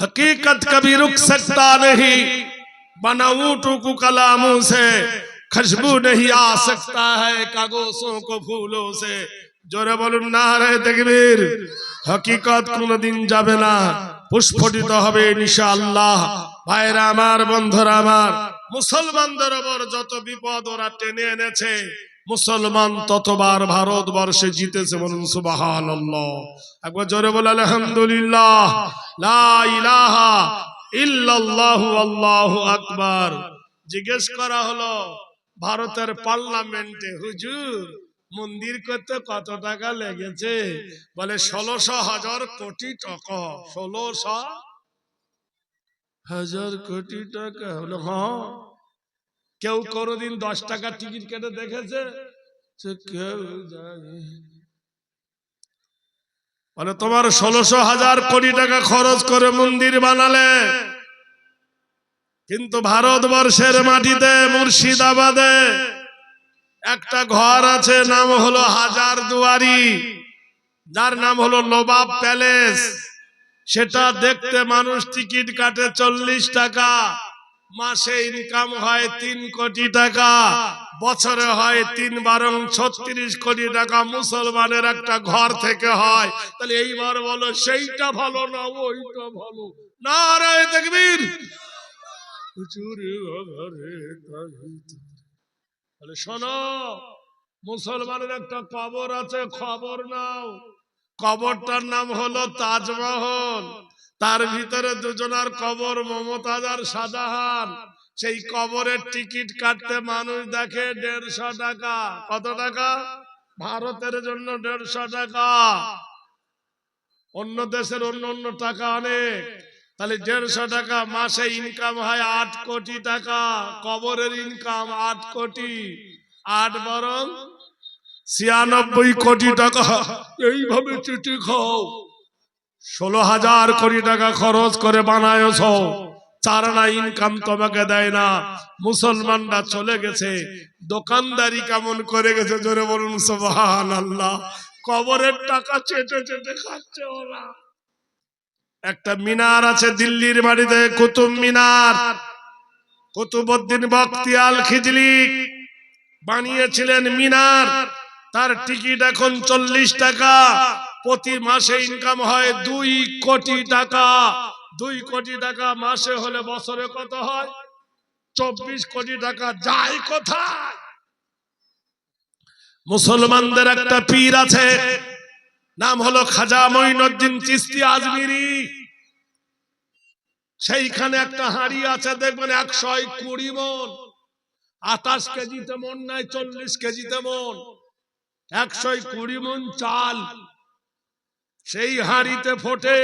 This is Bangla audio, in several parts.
हकीकत कभी रुक सकता नहीं बनाऊं टूकू कलामों से खुशबू नहीं आ सकता है कागोसों को फूलों से জোরে বলুন না রে দেখবীর হকিকত কোনদিন যাবে না পুষ্পটিত হবে ইনশাআল্লাহ ভাইরা আমার বন্ধুরা আমার মুসলমানদের ওপর যত বিপদ ওরা টেনে এনেছে মুসলমান ততবার ভারতবর্ষে জিতেছে বলুন সুবাহান একবার জোরে বলে আলহামদুলিল্লাহ। ইলাহা ইল্লাল্লাহু আল্লাহু আকবার। জিজ্ঞেস করা হলো, ভারতের পার্লামেন্টে হুজুর, মন্দির করতে কত টাকা লেগেছে? বলে, ষোলোশো হাজার কোটি টাকা। ষোলোশো হাজার কোটি টাকা? হলো হ্যাঁ। কেউ কোনোদিন দশ টাকা টিকিট কেটে দেখেছে? বলে তোমার ষোলোশো হাজার কোটি টাকা খরচ করে মন্দির বানালে। কিন্তু ভারতবর্ষের মাটিতে, মুর্শিদাবাদে একটা ঘর আছে, নাম হলো হাজার দুয়ারি। যার নাম হলো নবাব প্যালেস। সেটা দেখতে মানুষ টিকিট কাটে চল্লিশ টাকা। মাসে ইনকাম হয় তিন কোটি টাকা, বছরে হয় তিন বারং ছত্রিশ কোটি টাকা। মুসলমানের একটা ঘর থেকে হয়। তাহলে এইবার বলো, সেইটা ভালো না ওইটা ভালো? না রে দেখবির তাহলে শোনো, মুসলমানের একটা কবর আছে, খবর নাও। কবরটার নাম হলো তাজমহল। তার ভিতরে দুজনার কবর মমতাজ আর শাহজাহান। সেই কবরের টিকিট কাটতে মানুষ দেখে দেড়শো টাকা। কত টাকা? ভারতের জন্য দেড়শো টাকা। অন্য দেশের অন্য অন্য টাকা অনেক। তাহলে দেড়শো টাকা মাসে ইনকাম হয় আট কোটি টাকা। কবরের ইনকাম আট কোটি। আট বরং ছিয়ানব্বই কোটি টাকা। এইভাবে চিঠি খাও। ষোলো হাজার কোটি টাকা খরচ করে বানায়ছ। চার না ইনকাম তোমাকে দেয় না। মুসলমানরা চলে গেছে। দোকানদারি কেমন করে গেছে? জোরে বলুন সোহান আল্লাহ কবরের টাকা চেটে চেটে খাচ্ছে ওরা। একটা মিনার আছে দিল্লির বাড়িতে কুতুব মিনার। কুতুবুদ্দিন বখতিয়াল খিজলি বানিয়েছিলেন মিনার। তার টিকিট এখন চল্লিশ টাকা। প্রতি মাসে ইনকাম হয় দুই কোটি টাকা। দুই কোটি টাকা মাসে হলে বছরে কত হয়? চব্বিশ কোটি টাকা। যায় কোথায়? মুসলমানদের একটা পীর আছে, নাম হলো খাজা মঈনুদ্দিন চিস্তি আজমিরি। সেইখানে একটা হাড়ি আছে, দেখবেন একশো কুড়ি মন। আঠাশ কেজিতে মন নাই, চল্লিশ কেজিতে মন। একশো কুড়ি মন চাল। সেই হাঁড়িতে ফোটে,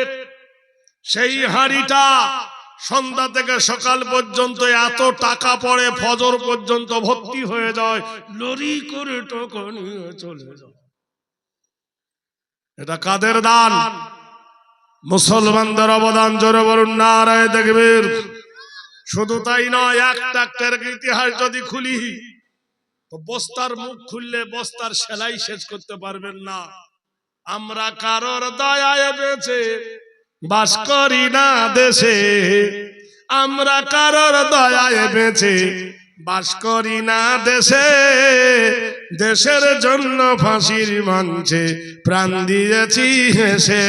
সেই হাঁড়িটা সন্ধ্যা থেকে সকাল পর্যন্ত এত টাকা পড়ে, ফজর পর্যন্ত ভর্তি হয়ে যায়, লরি করে টাকা নিয়ে চলে যায়। এটা কাদের দান? মুসলমানদের অবদান জোরে বলুন না রায় দেখবেন শুধু তাই নয় এক ট্রাক্টের ইতিহাস যদি খুলি বস্তার মুখ খুললে বস্তার সেলাই শেষ করতে পারবেন না। আমরা কারোর দয়ায় বেঁচে বাস করি না দেশে। আমরা কারোর দয়ায় বেঁচে বাস করি না দেশে। দেশের জন্য ফাঁসির মঞ্চে প্রাণ দিয়েছি হেসে।